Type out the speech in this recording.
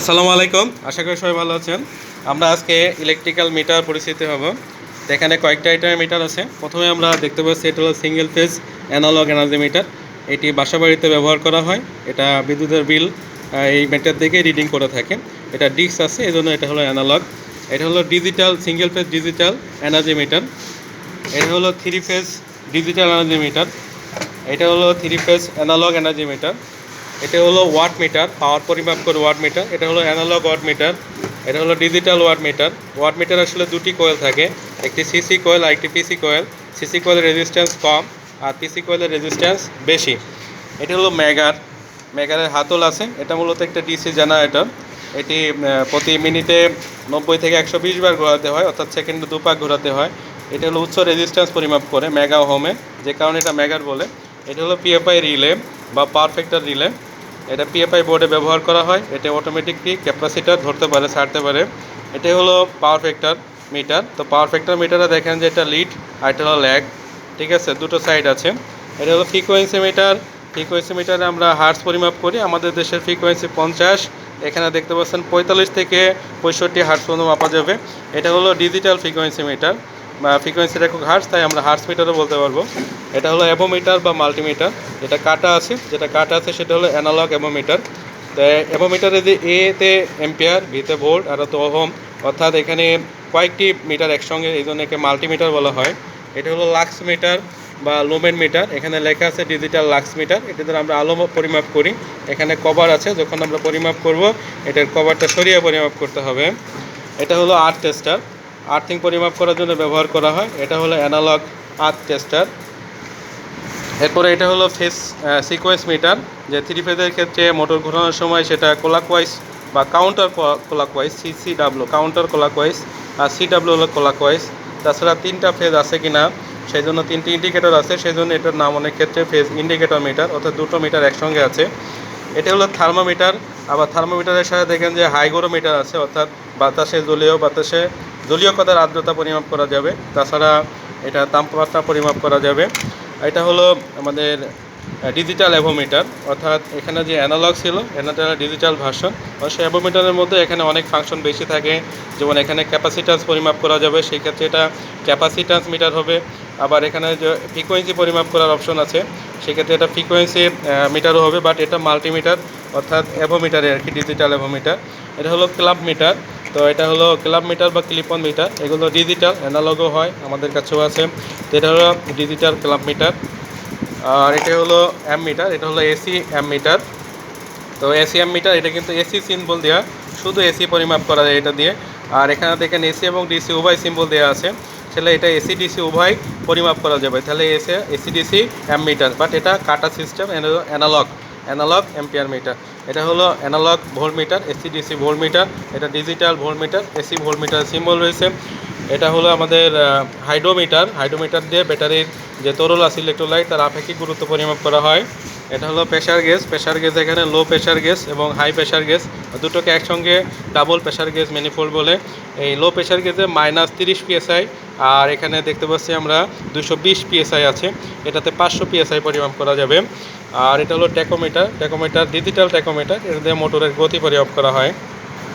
আসসালামু আলাইকুম। আশা করি সবাই ভালো আছেন। আমরা আজকে ইলেকট্রিক্যাল মিটার পরিচিতি হব। এখানে কয়েকটা আইটেমের মিটার আছে। প্রথমে আমরা দেখতে পাচ্ছি, এটা হলো single phase analogue energy meter এটি বাসা বাড়িতে ব্যবহার করা হয়। এটা বিদ্যুতের বিল এই মিটার থেকে রিডিং করে থাকে। এটা ডিস্ক আছে এই জন্য এটা হলো অ্যানালগ এটা হলো digital single phase digital energy meter এটা হলো three phase digital energy meter এটা হলো three phase analogue energy meter এটা হলো ওয়াট মিটার, পাওয়ার পরিমাপ করে ওয়াট মিটার, এটা হলো অ্যানালগ ওয়াট মিটার, এটা হলো digital watt meter. Watt meter আসলে দুটি কয়েল থাকে, একটি সিসি কয়েল আর একটি পিসি কয়েল। সিসি কয়েলের রেজিস্ট্যান্স কম আর পিসি কয়েলের রেজিস্ট্যান্স বেশি। এটা হলো ম্যাগার মেগারের হাতল আছে, এটা মূলত একটা ডিসি জেনারেটর। এটি প্রতি মিনিটে নব্বই থেকে একশো বিশ বার ঘোরাতে হয়, অর্থাৎ সেকেন্ডে দুপাক ঘোরাতে হয়। এটা হলো উচ্চ রেজিস্ট্যান্স পরিমাপ করে মেগা হোমে, যে কারণে এটা ম্যাগার বলে। এটা হলো পিএফআই রিলে বা পারফেক্টার রিলে। এটা পিএফআই বোর্ডে ব্যবহার করা হয়। এটা অটোমেটিকলি ক্যাপাসিটার ধরতে পারে, ছাড়তে পারে। এটা হলো পাওয়ার ফ্যাক্টর মিটার তো পাওয়ার ফ্যাক্টর মিটারে দেখেন যে এটা লিড আর এটা হলো ল্যাগ ঠিক আছে? দুটো সাইড আছে। এটা হলো ফ্রিকোয়েন্সি মিটার ফ্রিকোয়েন্সি মিটারে আমরা হার্স পরিমাপ করি। আমাদের দেশের ফ্রিকোয়েন্সি পঞ্চাশ। এখানে দেখতে পাচ্ছেন পঁয়তাল্লিশ থেকে পঁয়ষট্টি হার্স পর্যন্ত মাপা যাবে। এটা হলো ডিজিটাল ফ্রিকোয়েন্সি মিটার বা ফ্রিকোয়েন্সির একক হার্স তাই আমরা হার্স মিটারও বলতে পারব। এটা হলো অ্যাবোমিটার বা মাল্টিমিটার যেটা কাটা আছে, যেটা কাটা আছে সেটা হলো অ্যানালগ অ্যাবোমিটার অ্যাবোমিটারে যে এ তে এম্পিয়ার বিতে ভোল্ট আর তো ওহম অর্থাৎ এখানে কয়েকটি মিটার একসঙ্গে, এই জন্য একে মাল্টিমিটার বলা হয়। এটা হলো লাক্স মিটার বা লোমেন মিটার এখানে লেখা আছে ডিজিটাল লাক্স মিটার এটা দ্বারা আমরা আলো পরিমাপ করি। এখানে কভার আছে, যখন আমরা পরিমাপ করব, এটার কভারটা সরিয়ে পরিমাপ করতে হবে। এটা হলো আর্থ টেস্টার আর্থিং পরিমাপ করার জন্য ব্যবহার করা হয়। এটা হলো অ্যানালগ আর্থ টেস্টার। এরপরে এটা হলো ফেস সিকোয়েন্স মিটার যে থ্রি ফেজের ক্ষেত্রে মোটর ঘোরানোর সময় সেটা কোলাকওয়াইজ বা counter clockwise C C W counter clockwise আর সি ডাব্লু হলো কোলাকওয়াইজ তাছাড়া তিনটা ফেজ আছে কি না সেই জন্য তিনটি ইন্ডিকেটর আছে সেই জন্য এটার নাম অনেক ক্ষেত্রে ফেজ ইন্ডিকেটর মিটার অর্থাৎ দুটো মিটার একসঙ্গে আছে। এটা হলো থার্মোমিটার আবার থার্মোমিটারের সাথে দেখেন যে হাইগোরোমিটার আছে, অর্থাৎ বাতাসে জলীয় বাতাসে জলীয় কথার আর্দ্রতা পরিমাপ করা যাবে। তাছাড়া এটা তাপমাত্রা পরিমাপ করা যাবে। এটা হলো আমাদের ডিজিটাল অ্যাভোমিটার অর্থাৎ এখানে যে অ্যানালগ ছিল এটা ডিজিটাল ভার্সন অবশ্যই অ্যাভোমিটারের মধ্যে এখানে অনেক ফাংশন বেশি থাকে। যেমন এখানে ক্যাপাসিটান্স পরিমাপ করা যাবে, সেই ক্ষেত্রে এটা ক্যাপাসিটান্স মিটার হবে। আবার এখানে যে ফ্রিকোয়েন্সি পরিমাপ করার অপশন আছে সেক্ষেত্রে এটা ফ্রিকোয়েন্সি মিটারও হবে বাট এটা মাল্টিমিটার অর্থাৎ অ্যাভোমিটারে আর কি ডিজিটাল অ্যাভোমিটার এটা হলো ক্লাব মিটার তো এটা হলো ক্লাব মিটার বা ক্লিপন মিটার। এগুলো ডিজিটাল অ্যানালগও হয়, আমাদের কাছেও আছে। তো এটা হলো ডিজিটাল ক্লাব মিটার। আর এটা হলো অ্যাম মিটার, এটা হলো এসি অ্যাম মিটার। তো এসি অ্যাম মিটার, এটা কিন্তু এসি সিম্বল দেওয়া শুধু এসি পরিমাপ করা যায় এটা দিয়ে। আর এখানে দেখেন এসি এবং ডিসি উভয় সিম্বল দেওয়া আছে। তাহলে এটা এসি ডিসি উভয় পরিমাপ করা যাবে। তাহলে এসে AC DC ammeter. But এটা কাটা system analogue analogue ampere meter এটা হলো analogue voltmeter AC DC voltmeter এটা digital voltmeter AC voltmeter symbol রয়েছে। এটা হলো আমাদের হাইড্রোমিটার হাইড্রোমিটার দিয়ে ব্যাটারির যে তরল আছে ইলেকট্রোলাইট তার আপেক্ষিক গুরুত্ব পরিমাপ করা হয়। এটা হলো প্রেশার গ্যাস প্রেশার গ্যাস এখানে লো প্রেশার গ্যাস এবং হাই প্রেশার গ্যাস দুটোকে একসঙ্গে ডাবল প্রেশার গ্যাস ম্যানিফোল্ড বলে। এই লো প্রেশার গ্যাসে মাইনাস তিরিশ পিএসআই আর এখানে দেখতে পাচ্ছি আমরা দুশো বিশ পিএসআই আছে। এটাতে পাঁচশো পিএসআই পরিমাপ করা যাবে। আর এটা হলো ট্যাকোমিটার ট্যাকোমিটার ডিজিটাল ট্যাকোমিটার এটা দিয়ে মোটরের গতি পরিমাপ করা হয়।